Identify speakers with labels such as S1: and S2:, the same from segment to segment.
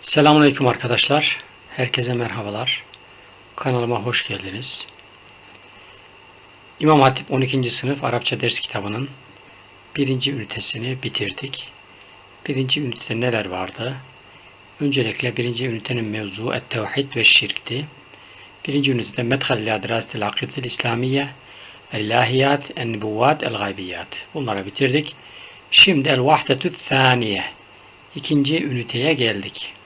S1: Selamünaleyküm arkadaşlar. Herkese merhabalar. Kanalıma hoş geldiniz. İmam Hatip 12. sınıf Arapça ders kitabının birinci ünitesini bitirdik. Birinci ünitede neler vardı? Öncelikle birinci ünitenin mevzu et-tevhid ve şirkti. Birinci ünitede Medhal ila Dirasetil Akidetil İslamiye El-Lahiyat, En-Nubuvat, El-Gaybiyat. Bunları bitirdik. Şimdi El-Vahdetü Thaniye. İkinci üniteye geldik.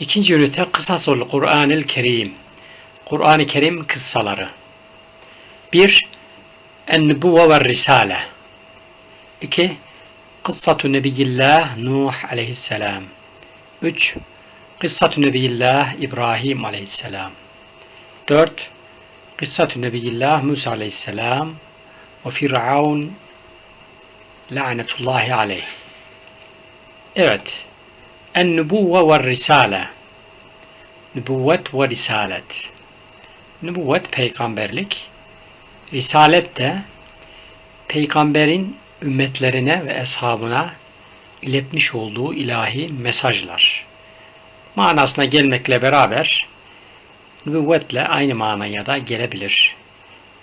S1: İkinci ünite Kısasul Kur'anil Kerim. Kur'an-ı Kerim kıssaları. 1. En-Nubuve ve Risale. 2. Kıssatu Nebiyillah Nuh aleyhisselam. 3. Kıssatu Nebiyillah İbrahim aleyhisselam. 4. Kıssatu Nebiyillah Musa aleyhisselam ve Firavun lanetullahi aleyh. Evet. En-Nubuve ve Risale. Nübüvvet ve Risalet. Nübüvvet peygamberlik. Risalet de peygamberin ümmetlerine ve eshabına iletmiş olduğu ilahi mesajlar. Manasına gelmekle beraber nübüvvetle aynı manaya da gelebilir.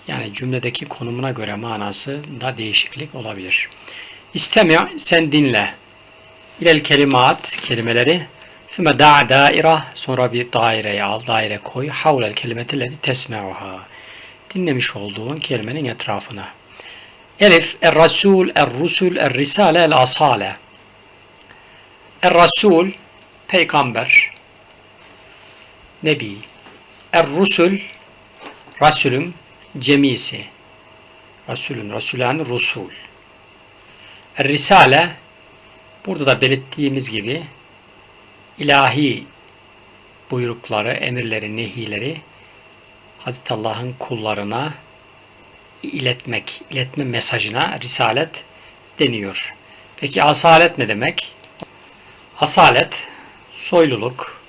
S1: Yani cümledeki konumuna göre manası da değişiklik olabilir. İstemi sen dinle. İlel kelimat kelimeleri Sümme da daire sonra bir daireye al, daire koy. Havlel kelimeti lezi tesme'uha. Dinlemiş olduğun kelimenin etrafına. Elif, er-rasul, er-rusul, er-risale, el-asale. Er-rasul, peygamber, nebi. Er-rusul, rasulün cemisi. Rasulün, rasulan, rusul. Er-risale, burada da belirttiğimiz gibi ilahi buyrukları, emirleri, nehileri Hazreti Allah'ın kullarına iletmek, iletme mesajına risalet deniyor. Peki asalet ne demek? Asalet soyluluk,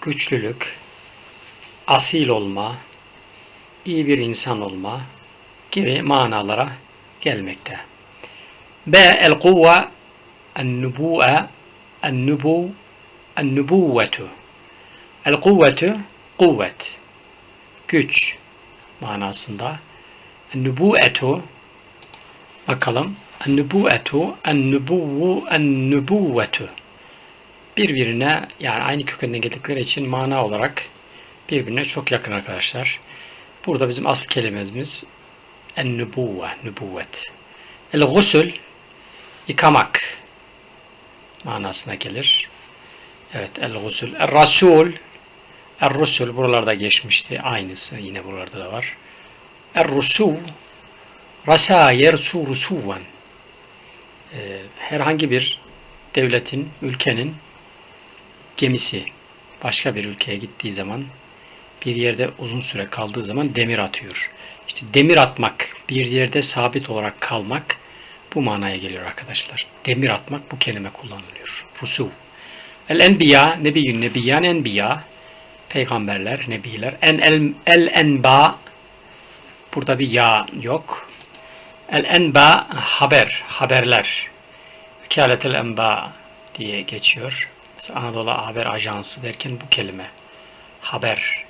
S1: güçlülük, asil olma, iyi bir insan olma gibi manalara gelmekte. B. El kuvve en-nubu'e en-nubu en-nubuvvetu El-kuvvetu kuvvet güç manasında. en-nubu'etu bakalım. en-nubu'etu en-nubuvu en-nubuvvetu birbirine yani aynı kökenden geldikleri için mana olarak birbirine çok yakın arkadaşlar. Burada bizim asıl kelimemiz en-nubuvve, nübüvvet. El-gusül yıkamak manasına gelir. Evet, el-gusül. Er-rasul Er-rusul buralarda geçmişti. Aynısı yine buralarda da var. Er-rusuv Rasa yersu rusuvan ee, herhangi bir devletin, ülkenin gemisi başka bir ülkeye gittiği zaman bir yerde uzun süre kaldığı zaman demir atıyor. İşte demir atmak, bir yerde sabit olarak kalmak bu manaya geliyor arkadaşlar. Demir atmak bu kelime kullanılıyor. Rusuv. El enbiya, nebiyyün nebiyyan enbiya, peygamberler, nebiler. En el, el enba, burada bir ya yok. El enba, haber, haberler. Vekaletel enba diye geçiyor. Mesela Anadolu Haber Ajansı derken bu kelime. Haber,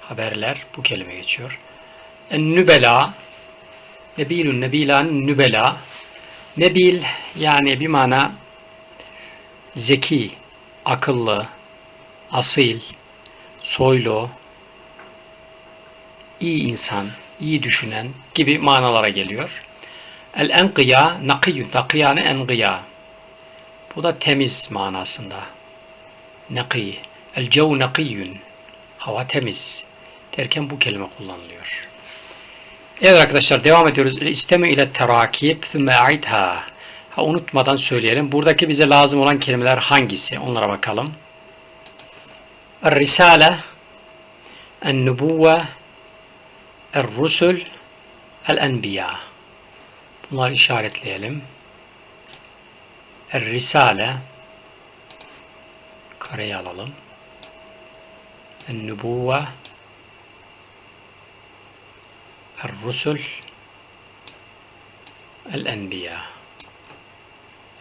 S1: haberler bu kelime geçiyor. En nübela, nebilun nebilan nübela. Nebil yani bir mana zeki, akıllı, asil, soylu, iyi insan, iyi düşünen gibi manalara geliyor. El enqiya, nakiyyun, takiyane enqiya. Bu da temiz manasında. Naki. El cev nakiyyun. Hava temiz. Derken bu kelime kullanılıyor. Evet arkadaşlar devam ediyoruz. İstemi ile terakib thümme a'idha. Ha, unutmadan söyleyelim. Buradaki bize lazım olan kelimeler hangisi? Onlara bakalım. El-Risale, El-Nubuve, El-Rusul, El-Enbiya. Bunları işaretleyelim. El-Risale, kareyi alalım. El-Nubuve, El-Rusul, El-Enbiya.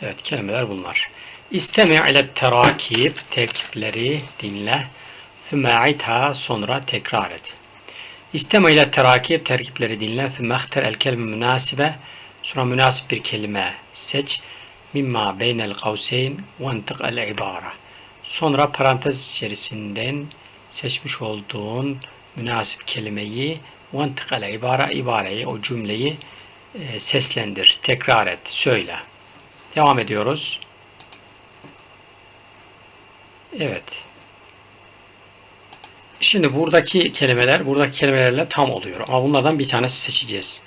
S1: Evet kelimeler bunlar. İstemi ile terakib terkipleri dinle. Thümme sonra tekrar et. İsteme ile terakib terkipleri dinle. Thümme ihter el kelime münasibe. Sonra münasip bir kelime seç. Mimma beynel kavseyn ve entık el ibara. Sonra parantez içerisinden seçmiş olduğun münasip kelimeyi el ibara ibareyi o cümleyi e, seslendir, tekrar et, söyle. Devam ediyoruz. Evet. Şimdi buradaki kelimeler, buradaki kelimelerle tam oluyor. Ama bunlardan bir tanesi seçeceğiz.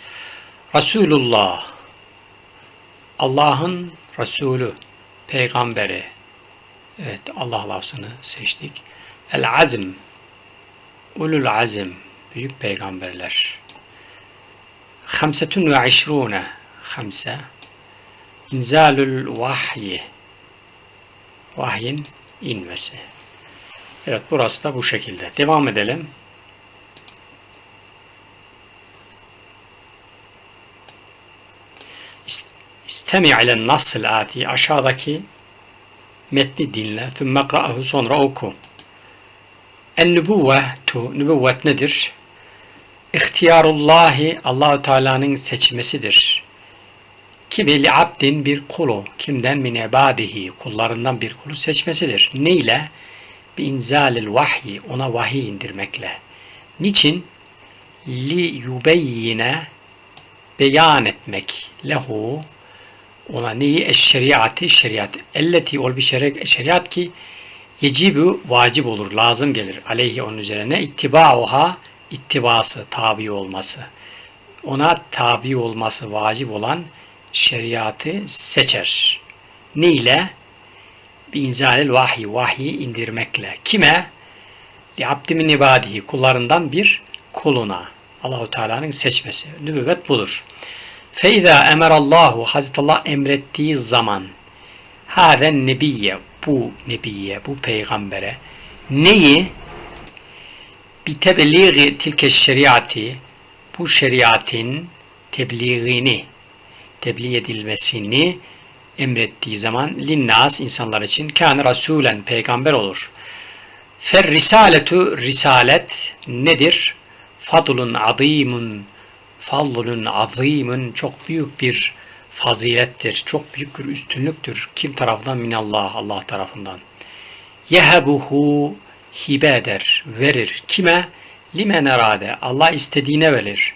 S1: Resulullah. Allah'ın Resulü, peygamberi. Evet, Allah lafzını seçtik. El azm. Ulul azim. Büyük peygamberler. Hamsetun ve işrune. Hamse. İnzalul vahyi. Vahyin inmesi. Evet burası da bu şekilde. Devam edelim. İstemi ile nasıl ati aşağıdaki metni dinle. Thümme kra'ahu sonra oku. En nübüvvetu nübüvvet nedir? İhtiyarullahi Allahu Teala'nın seçmesidir. Kimi li abdin bir kulu, kimden min ibadihi, kullarından bir kulu seçmesidir. Ne ile? Bi inzalil vahyi, ona vahiy indirmekle. Niçin? Li yubeyyine, beyan etmek, lehu, ona neyi? Eşşeriyatı, şeriat. Elleti ol bir şeriat, şeriat ki yecibu vacip olur, lazım gelir. Aleyhi onun üzerine ittibauha, ittibası, tabi olması. Ona tabi olması vacip olan şeriatı seçer. Ne ile? Bir inzalil vahyi, vahyi indirmekle. Kime? Li abdimin ibadihi, kullarından bir kuluna. Allahu Teala'nın seçmesi. Nübüvvet budur. Feyza emerallahu Hazreti Allah emrettiği zaman haden nebiye bu nebiye bu peygambere neyi bir tebliği tilke şeriatı bu şeriatin tebliğini tebliğ edilmesini emrettiği zaman linnas insanlar için kâne rasulen peygamber olur. Fer risaletu risalet nedir? Fadlun azimun fadlun azimun çok büyük bir fazilettir. Çok büyük bir üstünlüktür. Kim tarafından? Minallah, Allah tarafından. Yehebuhu hibe eder, verir. Kime? Limen erade. Allah istediğine verir.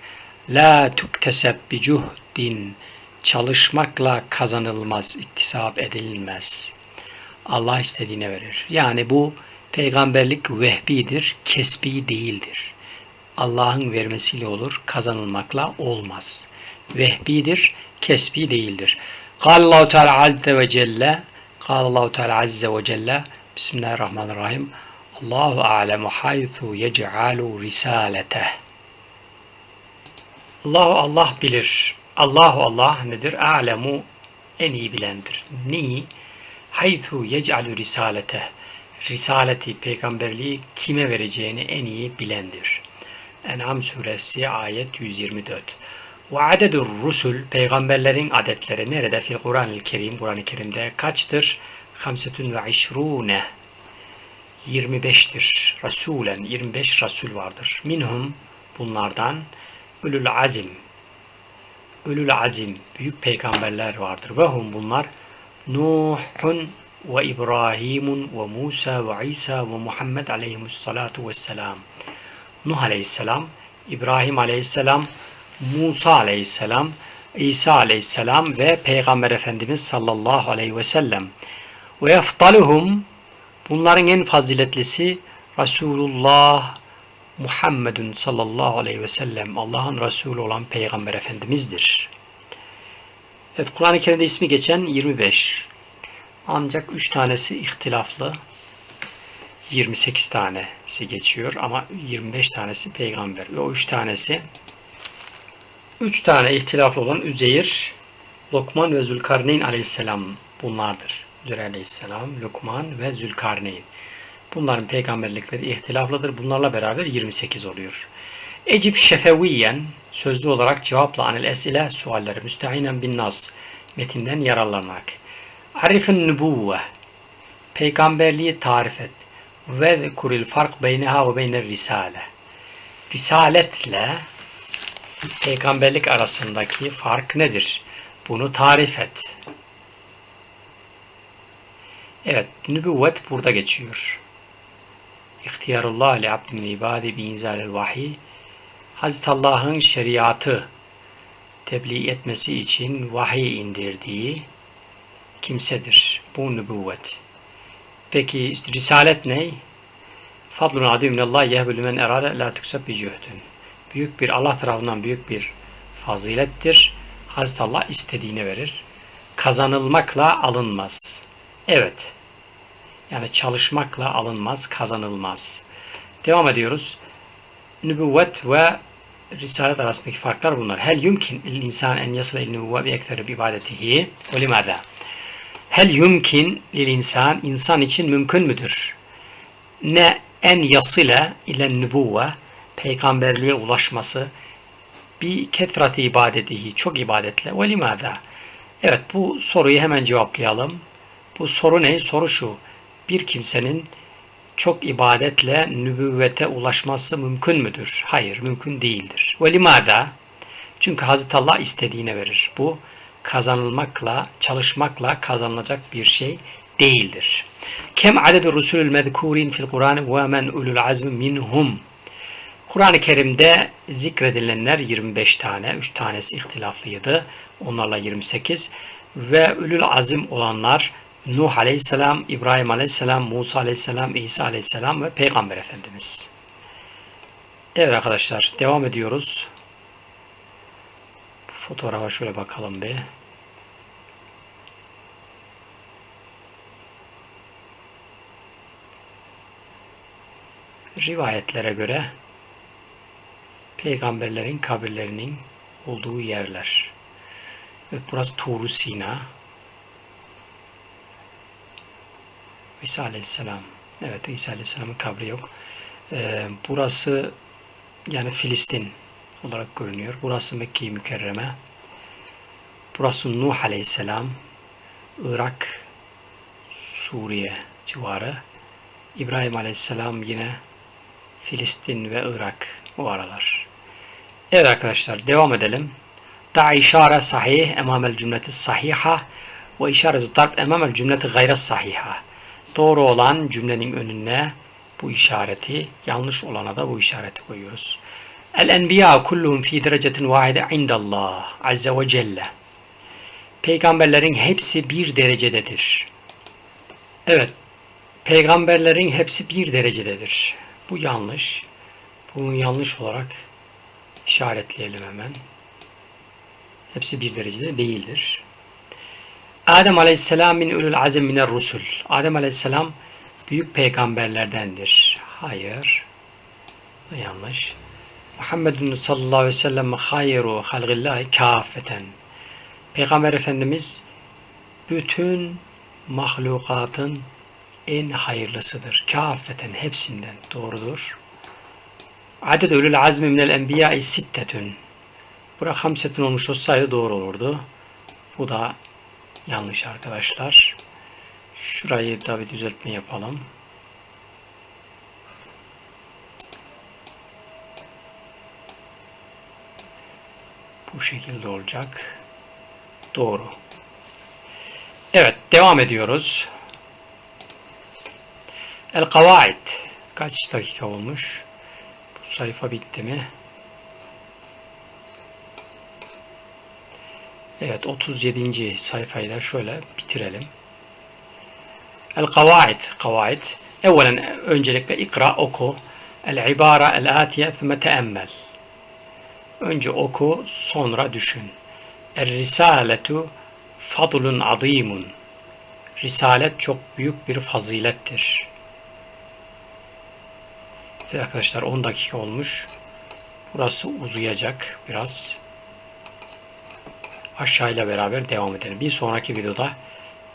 S1: La tukteseb bi cuhdin çalışmakla kazanılmaz, iktisap edilmez. Allah istediğine verir. Yani bu peygamberlik vehbidir, kesbi değildir. Allah'ın vermesiyle olur, kazanılmakla olmaz. Vehbidir, kesbi değildir. Allahu Teala azze ve celle Allahu Teala azze ve celle Bismillahirrahmanirrahim Allahu alemu haythu yec'alu risalete Allahu Allah bilir Allahu Allah nedir? A'lemu en iyi bilendir. Neyi? Haythu yec'alü risalete. Risaleti, peygamberliği kime vereceğini en iyi bilendir. En'am suresi ayet 124. Ve adedur rusul, peygamberlerin adetleri nerede? Fil Kur'an-ı Kerim, Kur'an-ı Kerim'de kaçtır? Hamsetun ve işrune. 25'tir. Rasulen, 25 Rasul vardır. Minhum, bunlardan, Ülül azim, Ölül azim, büyük peygamberler vardır. Ve hum bunlar Nuhun ve İbrahimun ve Musa ve İsa ve Muhammed aleyhimussalatu vesselam. Nuh aleyhisselam, İbrahim aleyhisselam, Musa aleyhisselam, İsa aleyhisselam ve Peygamber Efendimiz sallallahu aleyhi ve sellem. Ve eftaluhum bunların en faziletlisi Resulullah Muhammedun sallallahu aleyhi ve sellem Allah'ın Resulü olan Peygamber Efendimiz'dir. Evet Kur'an-ı Kerim'de ismi geçen 25. Ancak 3 tanesi ihtilaflı. 28 tanesi geçiyor ama 25 tanesi peygamber ve o 3 tanesi 3 tane ihtilaflı olan Üzeyir, Lokman ve Zülkarneyn aleyhisselam bunlardır. Üzeyir aleyhisselam, Lokman ve Zülkarneyn. Bunların peygamberlikleri ihtilaflıdır. Bunlarla beraber 28 oluyor. Ecib şefeviyen sözlü olarak cevapla anil esile sualleri müstehinen bin nas metinden yararlanarak. Arifin nübuvve. Peygamberliği tarif et. Ve zekuril fark beyneha ve beyner risale. Risaletle peygamberlik arasındaki fark nedir? Bunu tarif et. Evet, nübüvvet burada geçiyor. İhtiyarullah li abdin ibadi bi inzalil vahiy. Hazreti Allah'ın şeriatı tebliğ etmesi için vahiy indirdiği kimsedir. Bu nübüvvet. Peki risalet ne? Fadlun adi minallah yehbülü men erade la tuksab bi cühdün. Büyük bir Allah tarafından büyük bir fazilettir. Hazreti Allah istediğine verir. Kazanılmakla alınmaz. Evet. Yani çalışmakla alınmaz, kazanılmaz. Devam ediyoruz. Nübüvvet ve Risalet arasındaki farklar bunlar. Hel yumkin insan en yasla il nübüvve bi ektere bi ibadetihi ve limada. Hel yumkin lil insan insan için mümkün müdür? Ne en yasile ile nübüvve peygamberliğe ulaşması bir kethrati ibadetihi çok ibadetle ve limada. Evet bu soruyu hemen cevaplayalım. Bu soru ne? Soru şu. Bir kimsenin çok ibadetle nübüvvete ulaşması mümkün müdür? Hayır, mümkün değildir. Ve limada? Çünkü Hazreti Allah istediğine verir. Bu kazanılmakla, çalışmakla kazanılacak bir şey değildir. Kem adedu rusulül mezkurin fil Kur'an ve men ulul azmi minhum. Kur'an-ı Kerim'de zikredilenler 25 tane, 3 tanesi ihtilaflıydı. Onlarla 28 ve ülül azim olanlar Nuh Aleyhisselam, İbrahim Aleyhisselam, Musa Aleyhisselam, İsa Aleyhisselam ve Peygamber Efendimiz. Evet arkadaşlar devam ediyoruz. Fotoğrafa şöyle bakalım bir. Rivayetlere göre peygamberlerin kabirlerinin olduğu yerler. Evet burası Tuğru Sina. İsa Aleyhisselam. Evet İsa Aleyhisselam'ın kabri yok. Ee, burası yani Filistin olarak görünüyor. Burası Mekke-i Mükerreme. Burası Nuh Aleyhisselam. Irak, Suriye civarı. İbrahim Aleyhisselam yine Filistin ve Irak o aralar. Evet arkadaşlar devam edelim. Da işare sahih emamel cümleti sahiha ve işaretu darb emamel cümleti gayre sahiha. Doğru olan cümlenin önüne bu işareti, yanlış olana da bu işareti koyuyoruz. El enbiya kulluhum fi derecetin vahide indallah azze ve celle. Peygamberlerin hepsi bir derecededir. Evet, peygamberlerin hepsi bir derecededir. Bu yanlış. Bunu yanlış olarak işaretleyelim hemen. Hepsi bir derecede değildir. Adem Aleyhisselam min ulul azim miner rusul. Adem Aleyhisselam büyük peygamberlerdendir. Hayır. Yanlış. Muhammedun sallallahu aleyhi ve sellem hayru halgillahi kafeten. Peygamber Efendimiz bütün mahlukatın en hayırlısıdır. Kafeten hepsinden doğrudur. Adet ölül azmi minel enbiya sittetün. Bura hamsetün olmuş olsaydı doğru olurdu. Bu da yanlış arkadaşlar. Şurayı da bir düzeltme yapalım. Bu şekilde olacak. Doğru. Evet, devam ediyoruz. El Kavaid. Kaç dakika olmuş? Bu sayfa bitti mi? Evet 37. sayfayı da şöyle bitirelim. El Kavaid. Kavaid. Evvelen öncelikle ikra oku. El ibara el atiye thumme teemmel. Önce oku sonra düşün. Er risaletu fadlun azimun. Risalet çok büyük bir fazilettir. Evet arkadaşlar 10 dakika olmuş. Burası uzayacak biraz. Aşağıyla beraber devam edelim. Bir sonraki videoda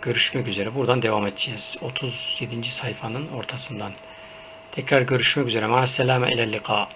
S1: görüşmek üzere. Buradan devam edeceğiz. 37. sayfanın ortasından. Tekrar görüşmek üzere. Ma selame ilellika.